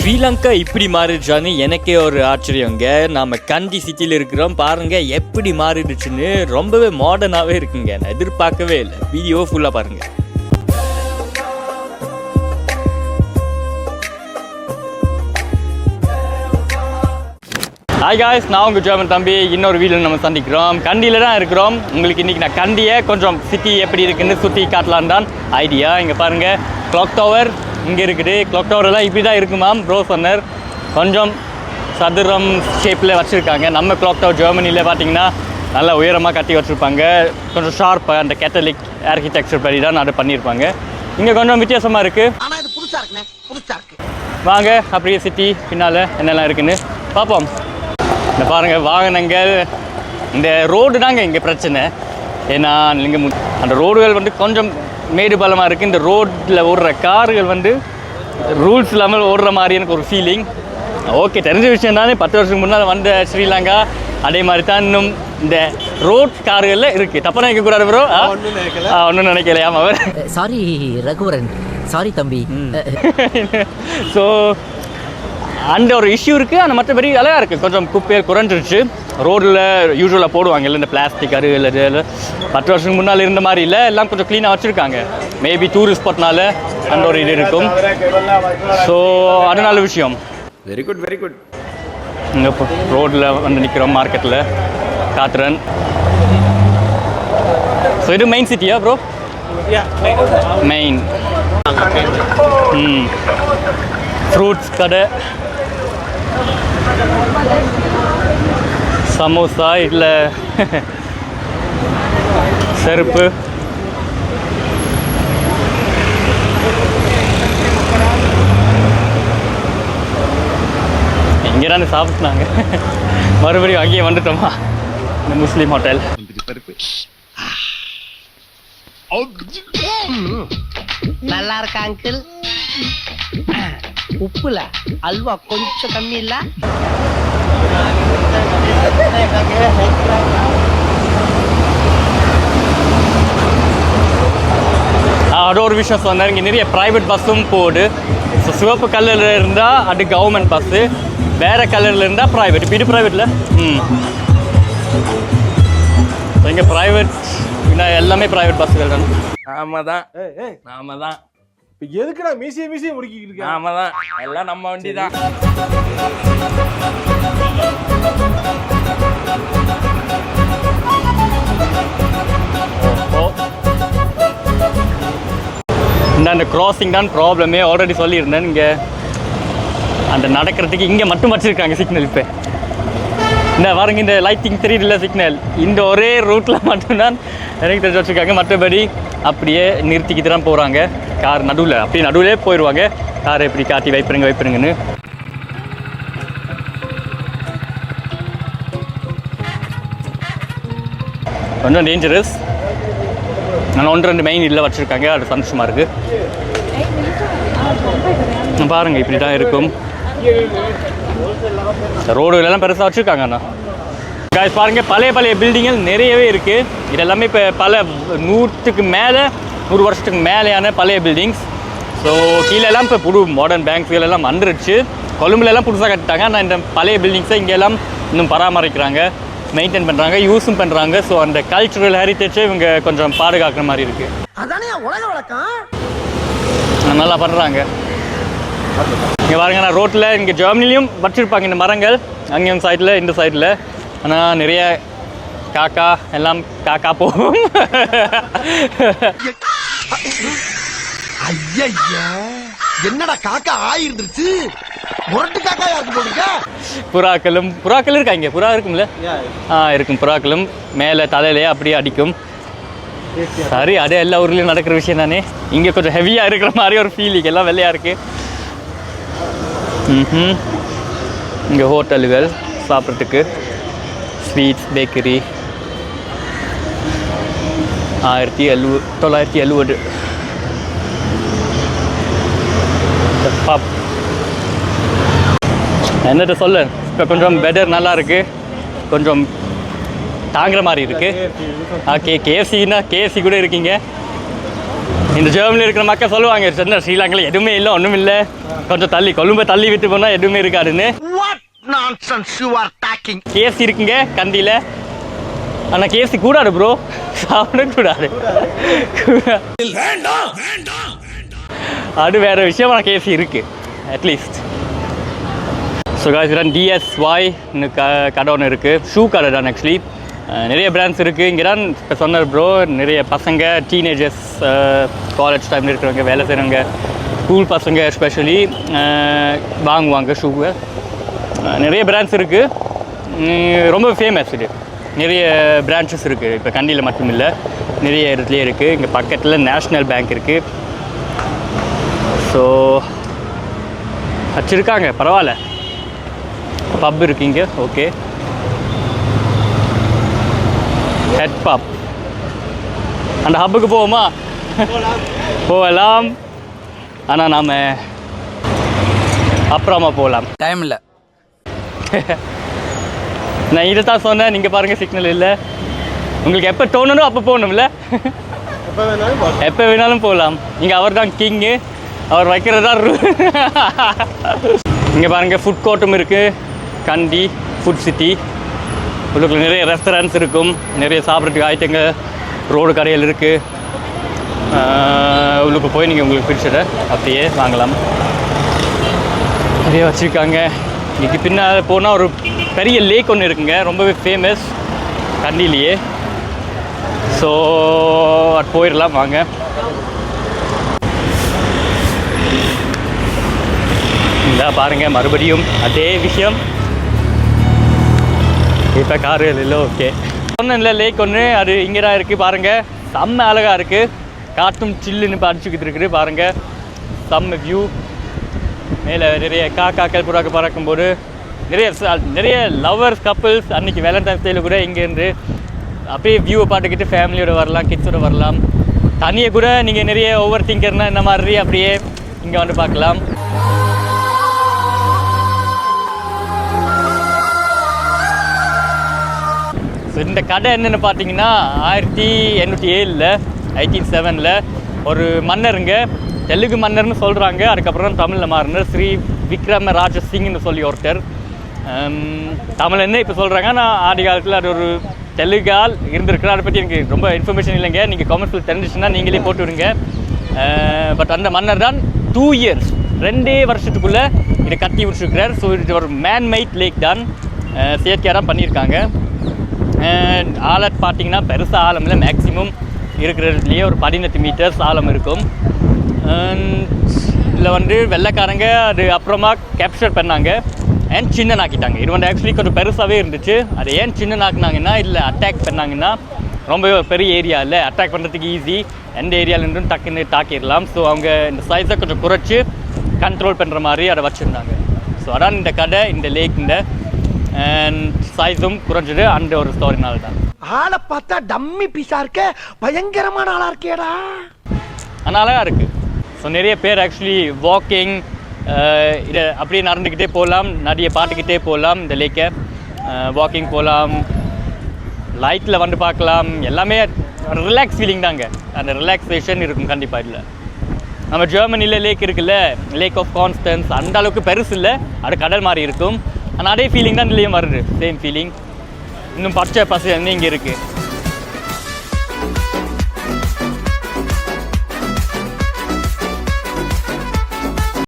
ஸ்ரீலங்கா இப்படி மாறிடுச்சான்னு எனக்கே ஒரு ஆச்சரியங்க. நம்ம கண்டி சிட்டியில் இருக்கிறோம் பாருங்க எப்படி மாறிடுச்சுன்னு ரொம்பவே மாடர்னாகவே இருக்குங்க. நான் எதிர்பார்க்கவே இல்லை. வீடியோ ஃபுல்லாக பாருங்கள் ஹாய் காய்ஸ் நான் உங்கள் ஜோமன் தம்பி. இன்னொரு வீடியோ நம்ம சந்திக்கிறோம். கண்டியில் தான் இருக்கிறோம். உங்களுக்கு இன்றைக்கி நான் கண்டியை கொஞ்சம் சிட்டி எப்படி இருக்குன்னு சுற்றி காட்டலான் தான் ஐடியா இங்கே பாருங்கள் கிளாக் டவர் இங்கே இருக்குது. கிளாக் டவர்லாம் இப்படி தான் இருக்குமாம் ப்ரோ சொன்னார். கொஞ்சம் சதுரம் ஷேப்பில் வச்சுருக்காங்க. நம்ம கிளாக் டவர் ஜெர்மனியில் பார்த்தீங்கன்னா நல்லா உயரமாக கட்டி வச்சுருப்பாங்க. கொஞ்சம் ஷார்ப்பாக அந்த கேத்தலிக் ஆர்கிடெக்சர் படி தான் அது பண்ணியிருப்பாங்க. இங்கே கொஞ்சம் வித்தியாசமாக இருக்குது இருக்கு. வாங்க அப்படியே சிட்டி பின்னால் என்னெல்லாம் இருக்குன்னு பார்ப்போம். இந்த பாருங்க வாகனங்கள். இந்த ரோடு தாங்க இங்கே பிரச்சனை. ஏன்னா இங்கே மு- அந்த ரோடுகள் வந்து கொஞ்சம் மேடு பள்ளமாக இருக்குது இந்த ரோட்டில் ஓடுற கார்கள் வந்து ரூல்ஸ் இல்லாமல் ஓடுற மாதிரி எனக்கு ஒரு ஃபீலிங் ஓகே தெரிஞ்ச விஷயம் தானே. பத்து வருஷத்துக்கு முன்னால் வந்த ஸ்ரீலங்கா அதே மாதிரி தான் இன்னும் இந்த ரோட் கார்களில் இருக்குது தப்பாக நினைக்கக்கூடாது ப்ரோ ஒன்றும் நினைக்கல. ஆமாம் அவர் சாரி ரகுவரன். சாரி தம்பி. ஸோ அந்த ஒரு இஷ்யூ இருக்குது ஆனால் மற்றபடி அழகாக இருக்குது கொஞ்சம் குப்பையை குறைஞ்சிருச்சு. ரோடில் யூஸ்வலாக போடுவாங்கல்ல இந்த பிளாஸ்டிக் அருகில் இது பத்து வருஷத்துக்கு முன்னால் இருந்த மாதிரி இல்லை. எல்லாம் கொஞ்சம் க்ளீனாக வச்சுருக்காங்க. மேபி டூரிஸ்ட் ஸ்பாட்னால அந்த ஒரு இது இருக்கும். ஸோ அது நல்ல விஷயம். வெரி குட் வெரி குட் இங்கே ரோட்டில் வந்து நிற்கிறோம் மார்க்கெட்டில் காத்துறன் ஸோ இது மெயின் சிட்டியா ப்ரோ மெயின் ம். ஃப்ரூட்ஸ் கடை. சமோசா இல்லை. செருப்பு. இங்கே தானே சாப்பிட்டாங்க மறுபடியும் அங்கேயே வந்துட்டோமா? இந்த முஸ்லீம் ஹோட்டல். நல்லா இருக்கா அங்கிள்? உப்புல அல்வா கொஞ்சம் கம்மி இல்ல? அது ஒரு விஷயம் சொன்னார் இங்கே நிறைய ப்ரைவேட் பஸ்ஸும் போகுது. ஸோ சிவப்பு கலரில் இருந்தால் அது கவர்மெண்ட் பஸ்ஸு வேறு கலரில் இருந்தால் ப்ரைவேட் இப்போ இது ப்ரைவேட்டில் ம். இங்கே ப்ரைவேட் எல்லாமே ப்ரைவேட் பஸ்ஸுகள் தான். நாம தான் ஏய் ஏய். நாம தான் இப்ப எதுக்குடா மீசிய மீசிய முறுக்கிட்டு இருக்க? நாம தான் எல்லாம் நம்ம வண்டி தான் இந்த அந்த கிராசிங் தான் ப்ராப்ளமே ஆல்ரெடி சொல்லியிருந்தேன் இங்கே. அந்த நடக்கிறதுக்கு இங்கே மட்டும் வச்சுருக்காங்க சிக்னல் இப்போ. இந்த பாருங்க இந்த லைட்டிங் தெரியுதுல்ல சிக்னல் இந்த ஒரே ரூட்டில் மட்டும்தான் எனக்கு தெரிஞ்சு வச்சுருக்காங்க. மற்றபடி அப்படியே நிறுத்திக்கிட்டு தான் போகிறாங்க கார் நடுவில். அப்படியே நடுவிலே போயிடுவாங்க காரை இப்படி காட்டி வைப்பிருங்க வைப்பிருங்கன்னு கொஞ்சம் டேஞ்சரஸ் ஆனால் ஒன்று ரெண்டு மெயின் இல்லை வச்சுருக்காங்க. அது சந்தோஷமாக இருக்குது பாருங்கள் இப்படி தான் இருக்கும். எல்லாம் பெருசாக வச்சுருக்காங்க அண்ணா. Guys பாருங்க பழைய பழைய பில்டிங்கள் நிறையவே இருக்குது இது எல்லாமே இப்போ பல நூற்றுக்கு மேலே நூறு வருஷத்துக்கு மேலேயான பழைய பில்டிங்ஸ் ஸோ கீழெல்லாம் இப்போ புது மாடர்ன் பேங்க்ஸ்கள் எல்லாம் வந்துருச்சு. கொழும்புல எல்லாம் புதுசாக கட்டிட்டாங்க. ஆனால் இந்த பழைய பில்டிங்ஸை இங்கே எல்லாம் இன்னும் பராமரிக்கிறாங்க. மெயின்டைன் பண்ணுறாங்க யூஸும் பண்ணுறாங்க ஸோ அந்த கல்ச்சுரல் ஹெரிட்டேஜை இவங்க கொஞ்சம் பாதுகாக்கிற மாதிரி இருக்குது அதானே உலக வழக்கம்? நல்லா பண்ணுறாங்க இங்கே பாருங்க நான் ரோட்டில் இங்கே ஜெர்மனிலையும் வச்சுருப்பாங்க இந்த மரங்கள். அங்கேயும் சைடில் இந்த சைடில் ஆனால் நிறைய காக்கா எல்லாம் காக்கா போகும். ஐயா என்னடா காக்கா ஆயிருந்துருச்சு? முரட்டு காக்கா யாருக்கு போடுங்க புறாக்களும் புறாக்கள் இருக்கா இங்கே? புறா இருக்கும்ல? ஆ இருக்கும். புறாக்களும் மேலே தலையிலே அப்படியே அடிக்கும். சரி அதே எல்லா ஊர்லேயும் நடக்கிற விஷயம் தானே? இங்கே கொஞ்சம் ஹெவியாக இருக்கிற மாதிரி ஒரு ஃபீலிங் எல்லாம் வெள்ளையாக இருக்கு. ம் இங்கே ஹோட்டலுகள் சாப்பிட்றதுக்கு. ஸ்வீட்ஸ் பேக்கரி ஆயிரத்தி எழுவ தொள்ளாயிரத்தி எழுபது பப் என்னட்ட சொல்ல இப்போ கொஞ்சம் வெதர் நல்லா இருக்கு கொஞ்சம் தாங்குற மாதிரி இருக்கு ஓகே கேஎஃப்சின்னா கேஎஃப்சி கூட இருக்கீங்க இந்த ஜெர்மனியில் இருக்கிற மக்கள் சொல்லுவாங்க சொன்ன ஸ்ரீலங்காவில் எதுவுமே இல்லை ஒன்றும் இல்லை கொஞ்சம் தள்ளி கொழும்பை தள்ளி விட்டு போனால் எதுவுமே இருக்காதுன்னு கேசி இருக்குங்க கண்டியில் ஆனால் கேசி கூடாது ப்ரோ சாப்பிடக்கூடாது அது வேற விஷயம் ஆனால் கேசி இருக்கு. அட்லீஸ்ட் ஸோ காய்ஸ் தான் டிஎஸ்ஒய் க கடை ஒன்று இருக்குது ஷூ கடை தான் ஆக்சுவலி நிறைய பிராண்ட்ஸ் இருக்குது இங்கே தான் இப்போ சொன்னார் ப்ரோ நிறைய பசங்க டீனேஜர்ஸ் காலேஜ் டைமில் இருக்கிறவங்க வேலை செய்கிறவங்க ஸ்கூல் பசங்க எஸ்பெஷலி வாங்குவாங்க ஷூவை நிறைய பிராண்ட்ஸ் இருக்குது ரொம்ப ஃபேமஸ் இது. நிறைய பிரான்ச்சஸ் இருக்குது இப்போ கண்டியில் மட்டும் இல்லை நிறைய இடத்துலையே இருக்குது இங்கே பக்கத்தில் நேஷ்னல் பேங்க் இருக்குது ஸோ வச்சுருக்காங்க. பரவாயில்ல. பப் இருக்கீங்க ஓகே ஹெட் பப் அந்த ஹப்புக்கு போவோமா? போகலாம் ஆனால் நாம் அப்புறமா போகலாம் டைம் இல்லை. நான் இதை தான் சொன்னேன். நீங்கள் பாருங்கள் சிக்னல் இல்லை. உங்களுக்கு எப்போ தோணணும் அப்போ போகணும்ல. எப்ப வேணாலும். எப்போ வேணாலும் போகலாம். இங்கே அவர் தான் கிங்கு அவர் வைக்கிறதா இங்கே பாருங்கள் ஃபுட் கோர்ட்டும் இருக்குது கண்டி ஃபுட் சிட்டி உள்ளுக்குள்ள நிறைய ரெஸ்டாரண்ட்ஸ் இருக்கும். நிறைய சாப்பிட்றதுக்கு ஐட்டங்க ரோடு கடைகள் இருக்குது உள்ளுக்கு போய் நீங்கள் உங்களுக்கு பிடிச்சதை அப்படியே வாங்கலாம். நிறைய வச்சுருக்காங்க. இதுக்கு பின்னால் போனால் ஒரு பெரிய லேக் ஒன்று இருக்குங்க. ரொம்பவே ஃபேமஸ் தண்ணிலேயே ஸோ அது போயிடலாம் வாங்க. இந்த பாருங்கள் மறுபடியும் அதே விஷயம். இப்போ காரு இல்லை ஓகே சொன்னேன்ல லேக் ஒன்று அது இங்கே தான் இருக்குது பாருங்கள் செம்ம அழகாக இருக்குது காற்றும் சில்லுன்னு இப்போ அடிச்சுக்கிட்டு இருக்குது பாருங்கள் செம்ம வியூ மேலே நிறைய காக்காக்கள் புறாக்க பறக்கும்போது நிறைய நிறைய லவ்வர்ஸ் கப்புள்ஸ் அன்றைக்கி வேலண்டைன்ஸ் டேயில் கூட இங்கேருந்து அப்படியே வியூவை பார்த்துக்கிட்டு ஃபேமிலியோடு வரலாம் கிட்ஸோட வரலாம். தனியை கூட நீங்கள் நிறைய ஓவர் திங்கர்னா இந்த மாதிரி அப்படியே இங்கே வந்து பார்க்கலாம். ஸோ இந்த கடை என்னென்னு பார்த்தீங்கன்னா ஆயிரத்தி எண்ணூற்றி ஏழில் எயிட்டீன் செவனில் ஒரு மன்னருங்க. தெலுங்கு மன்னர்னு சொல்கிறாங்க அதுக்கப்புறம் தமிழில் மாறினர். ஸ்ரீ விக்ரம ராஜ சிங்னு சொல்லி ஒருத்தர். தமிழ் என்ன இப்போ சொல்கிறாங்க நான் ஆதி காலத்தில் அது ஒரு தெலுங்கால் இருந்திருக்கிறேன் அதை பற்றி எனக்கு ரொம்ப இன்ஃபர்மேஷன் இல்லைங்க. நீங்கள் கமெண்ட்ஸில் தெரிஞ்சிச்சுன்னா நீங்களே போட்டு விடுங்க. பட் அந்த மன்னர் தான் டூ இயர்ஸ் ரெண்டே வருஷத்துக்குள்ளே இதை கட்டி விட்டுருக்கிறார். ஸோ இது ஒரு மேன்மைட் லேக் தான். செயற்கையாக தான் பண்ணியிருக்காங்க. அண்ட் ஆழம் பார்த்தீங்கன்னா பெருசாக ஆழம் இல்லை மேக்ஸிமம் இருக்கிறதுலேயே ஒரு பதினெட்டு மீட்டர்ஸ் ஆழம் இருக்கும். இதில் வந்து வெள்ளைக்காரங்க அது அப்புறமா கேப்சர் பண்ணாங்க. அண்ட் சின்னனாக்கிட்டாங்க. இது வந்து ஆக்சுவலி கொஞ்சம் பெருசாகவே இருந்துச்சு. அது ஏன் சின்னனாக்குனாங்கன்னா இல்லை அட்டாக் பண்ணாங்கன்னா ரொம்ப பெரிய ஏரியா இல்லை அட்டாக் பண்ணுறதுக்கு ஈஸி எந்த ஏரியாவிலேருந்தும் டக்குன்னு தாக்கிடலாம். ஸோ அவங்க இந்த சைஸை கொஞ்சம் குறைச்சி கண்ட்ரோல் பண்ணுற மாதிரி அதை வச்சுருந்தாங்க. ஸோ அதான் இந்த கடை இந்த லேக் இந்த அண்ட் சைஸும் குறைஞ்சது அந்த ஒரு ஸ்டோரினால தான். ஆளை பார்த்தா டம்மி பீஸா இருக்க பயங்கரமான ஆளா இருக்கேடா. அழகாக இருக்குது ஸோ நிறைய பேர் ஆக்சுவலி வாக்கிங் இதை அப்படியே நடந்துக்கிட்டே போகலாம் நிறைய பாட்டுக்கிட்டே போகலாம் இந்த லேக்கை வாக்கிங் uh, போகலாம் லைட்டில் வந்து பார்க்கலாம் எல்லாமே ரிலாக்ஸ் ஃபீலிங் தாங்க. அந்த ரிலாக்ஸேஷன் இருக்கும் கண்டிப்பாக இதில். நம்ம ஜெர்மனியில் லேக் இருக்குல்ல லேக் ஆஃப் கான்ஸ்டன்ஸ் அந்த அளவுக்கு பெருசு இல்லை அது கடல் மாதிரி இருக்கும். ஆனால் அதே ஃபீலிங் தான் இதுலேயும் வருது. சேம் ஃபீலிங் இன்னும் பச்சை பசு இங்கே இருக்குது